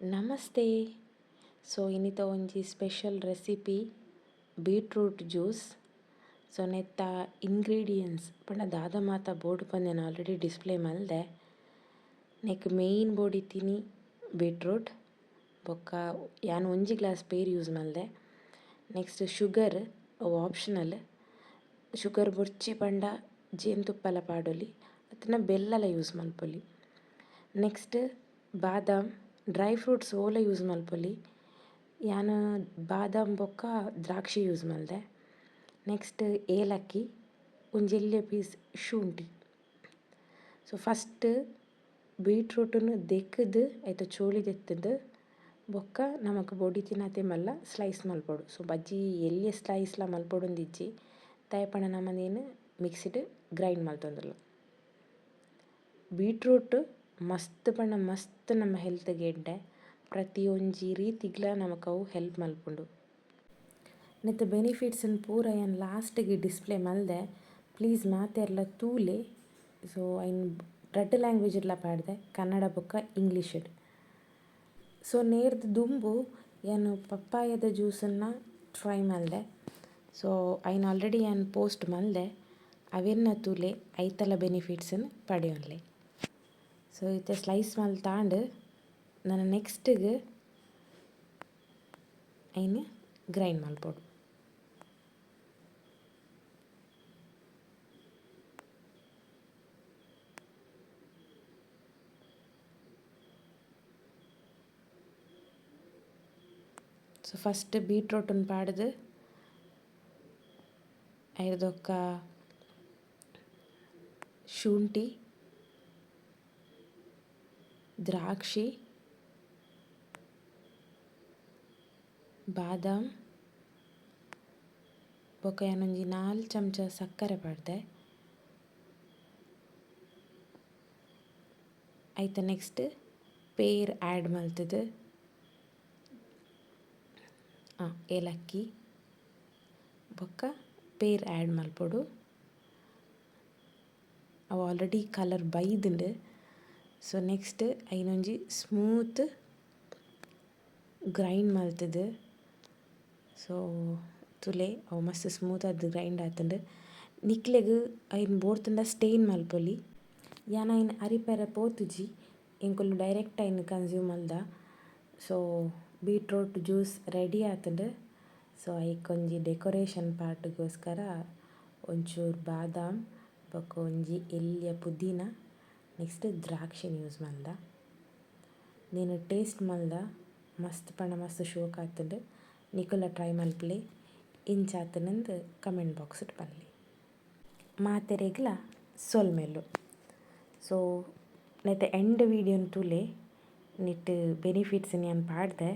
ನಮಸ್ತೆ. ಸೊ ಇನ್ನಿತ ಒಂಜಿ special recipe beetroot juice so ನೆತ್ತ ಇಂಗ್ರೀಡಿಯೆಂಟ್ಸ್ ಪಂಡ ದಾದ ಮಾತ ಬೋರ್ಡ್ ಪಂದೆನ ಆಲ್ರೆಡಿ ಡಿಸ್ಪ್ಲೇ ಮಲ್ದೆ. ನೆಕ್ ಮೇಯ್ನ್ ಬೋರ್ಡ್ ಇತ್ತೀನಿ ಬೀಟ್ರೂಟ್ ಬೊಕ್ಕ ಯಾನ್ ಒಂಜಿ ಗ್ಲಾಸ್ ಪೇರ್ ಯೂಸ್ ಮಲ್ದೆ. ನೆಕ್ಸ್ಟ್ ಶುಗರ್ ಅವು ಆಪ್ಷನಲ್ ಶುಗರ್ ಬೊರ್ಚಿ ಪಂಡ ಜೇನುತುಪ್ಪಲ ಪಾಡೊಲಿ ಅತ್ತುಂಡ ಬೆಲ್ಲಲ ಯೂಸ್ ಮಲ್ಪೊಲಿ. ನೆಕ್ಸ್ಟ್ ಬಾದಾಮ್. ಡ್ರೈ ಫ್ರೂಟ್ಸ್ ಓಲ ಯೂಸ್ ಮಲ್ಪೊಲಿ ಯಾನ್ ಬಾದಾಮ್ ಬೊಕ್ಕ ದ್ರಾಕ್ಷಿ ಯೂಸ್ ಮಲ್ದೆ ನೆಕ್ಸ್ಟ್ ಏಲಕ್ಕಿ ಒಂಜಿ ಎಲ್ಯ ಪೀಸ್ ಶುಂಠಿ. ಸೊ ಫಸ್ಟ್ ಬೀಟ್ರೂಟನ್ನು ದೆಕ್ಕದು ಐತ ಚೋಳಿ ದೆತ್ತುಂಡು ಬೊಕ್ಕ ನಮಕ್ ಬೊಡಿ ತಿನ್ನತ್ತೆ ಮಲ್ಲ ಸ್ಲೈಸ್ ಮಲ್ಪೊಡು ಸೊ ಬಜ್ಜಿ ಎಲ್ಯ ಸ್ಲೈಸ್ಲ ಮಲ್ಪೊಡುಂದಿಜ್ಜಿ ದಾಯೆ ಪಂಡ ನಮನೇನು ಮಿಕ್ಸಿಡ್ ಗ್ರೈಂಡ್ ಮಲ್ತೊಂದುಲ್ಲ ಬೀಟ್ರೂಟ್ ಮಸ್ತ್ ಪಂಡ ಮಸ್ತ್ ನಮ್ಮ ಹೆಲ್ತ್ಗೆ ಎಡ್ಡೆ ಪ್ರತಿಯೊಂಜಿ ರೀತಿಗ್ಲ ನಮಕ್ ಅವು ಹೆಲ್ಪ್ ಮಲ್ಪುಂಡು. ನೆತ್ತ ಬೆನಿಫಿಟ್ಸ್ನ್ ಪೂರ ಲಾಸ್ಟ್ ಲಾಸ್ಟ್ಗೆ ಡಿಸ್ಪ್ಲೇ ಮಲ್ದೆ ಪ್ಲೀಸ್ ಮಾತೆರ್ಲ ತೂಲೆ. ಸೊ ಐನ್ ರಡ್ಡ್ ಲ್ಯಾಂಗ್ವೇಜ್ಡ್ಲ ಪಾಡ್ದೆ, ಕನ್ನಡ ಬೊಕ್ಕ ಇಂಗ್ಲೀಷ್ಡ್ ಸೊ ನೇರ್ದ ದುಂಬು ಏನು ಪಪ್ಪಾಯದ ಜ್ಯೂಸನ್ನ ಟ್ರೈ ಮಲ್ದೆ. ಸೊ ಐನ್ ಆಲ್ರೆಡಿ ಏನು ಪೋಸ್ಟ್ ಮಲ್ದೆ ಅವೆನ್ನ ತೂಲೆ ಐತಲ ಬೆನಿಫಿಟ್ಸನ್ನು ಪಡೆಯೊನ್ಲೆ. ಸೊ ಇತ್ತೆ ಸ್ಲೈಸ್ ಮಲ್ತಾಂಡ್ ನನ್ನ ನೆಕ್ಸ್ಟ್ಗೆ ಐನ್ ಗ್ರೈಂಡ್ ಮಲ್ಪೊಡು ಸೊ ಫಸ್ಟ್ ಬೀಟ್ರೂಟನ್ ಪಾಡ್ದ್ ಐರ್ದೊಕ್ಕ ಶುಂಠಿ ದ್ರಾಕ್ಷಿ, ಬಾದಾಮ್ ಬೊಕ ಯಾನೊಂಜಿ ನಾಲ್ ಚಮಚ ಸಕ್ಕರೆ ಪಾಡ್ದೆ ಐತ ನೆಕ್ಸ್ಟ್ ಪೇರ್ ಆ್ಯಡ್ ಮಲ್ತುದು ಏಲಕ್ಕಿ, ಬೊಕ್ಕ ಪೇರ್ ಆ್ಯಡ್ ಮಲ್ಪೊಡು ಅವು ಆಲ್ರೆಡಿ ಕಲರ್ ಬೈದುಂಡು ಸೊ ನೆಕ್ಸ್ಟ್ ಐನೊಂಜಿ ಸ್ಮೂತ್ ಗ್ರೈಂಡ್ ಮಲ್ತುದು ಸೊ ತುಲೆ, ಅವು ಮಸ್ತ್ ಸ್ಮೂತ್ ಆದ್ ಗ್ರೈಂಡ್ ಆತುಂಡು. ನಿಕ್ಲೆಗ್ ಐನ್ ಬೋರ್ತುಂಡ ಸ್ಟೇನ್ ಮಲ್ಪೊಲಿ. ಯಾನ ಐನ್ ಅರಿಪೆರೆ ಪೋತುಜಿ ಎಂಕುಲು ಡೈರೆಕ್ಟ್ ಐನ್ ಕನ್ಸ್ಯೂಮ್ ಮಲ್ದ ಸೊ ಬೀಟ್ರೂಟ್ ಜ್ಯೂಸ್ ರೆಡಿ ಆತುಂಡು. ಸೊ ಐಕೊಂಜಿ ಡೆಕೋರೇಷನ್ ಪಾರ್ಟ್ಗೋಸ್ಕರ ಒಂಚೂರು ಬಾದಾಮ್ ಬೊಕ ಒಂಜಿ ಎಲ್ಲಿಯ ಪುದೀನ. ನೆಕ್ಸ್ಟ್ ದ್ರಾಕ್ಷಿ ಯೂಸ್ ಮಲ್ದ. ನೀನು ಟೇಸ್ಟ್ ಮಲ್ದ. ಮಸ್ತ್ ಪಣ, ಮಸ್ತ್ ಶೋಕ್ ಆತುಂಡು ನಿಕುಲ ಟ್ರೈ ಮಲ್ಪಲಿ. ಇಂಚಾತನಂದು ಕಮೆಂಟ್ ಬಾಕ್ಸ್ಡ್ ಬನ್ನಿ. ಮಾತೆರೆಗ್ಲ ಸೊಲ್ಮೆಲು ಸೊ ನೆತ್ತ ಎಂಡ್ ವೀಡಿಯೋನ ತೂಲೆ ನಿಟ್ ಬೆನಿಫಿಟ್ಸ್ ನಾನು ಪಾಡ್ದೆ.